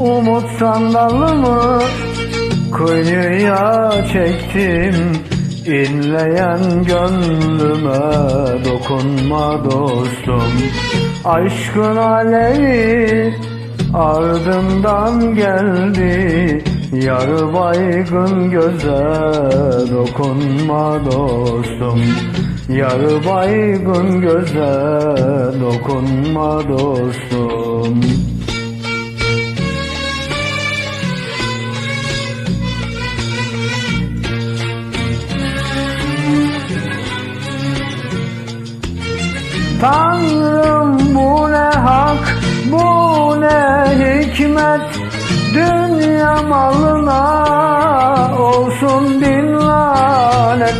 Umut sandalımı kuyuya çektim. İnleyen gönlüme dokunma dostum. Aşkın alevi ardından geldi. Yarı baygın göze dokunma dostum. Yarı baygın göze dokunma dostum Tanrım bu ne hak, bu ne hikmet? Dünya malına olsun bin lanet.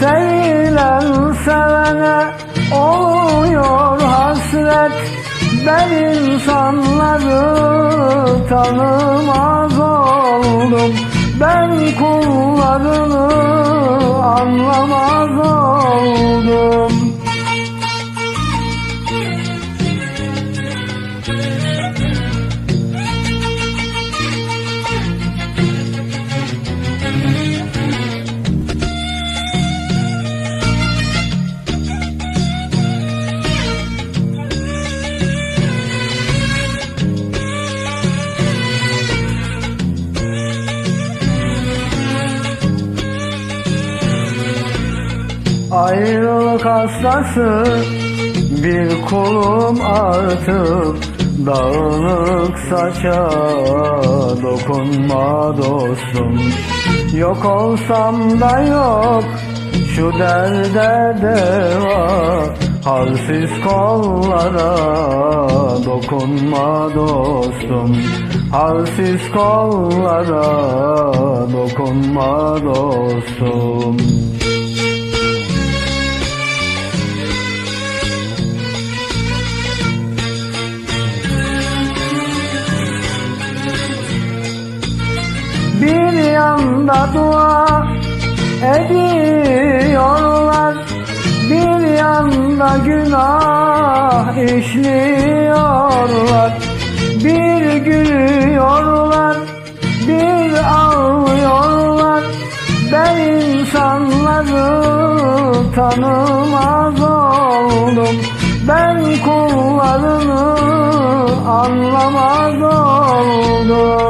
Sevilen sevene oluyor hasret. Ben insanları tanımaz oldum. Ben kullarını Ayrılık hastası bir kulum artık Dağınık saça dokunma dostum. Yok olsam da yok şu derde deva Halsiz kollara dokunma dostum. Halsiz kollara dokunma dostum Yanda dua ediyorlar. Bir yanda günah işliyorlar. Bir gülüyorlar bir ağlıyorlar. Ben insanları tanımaz oldum. Ben kullarını anlamaz oldum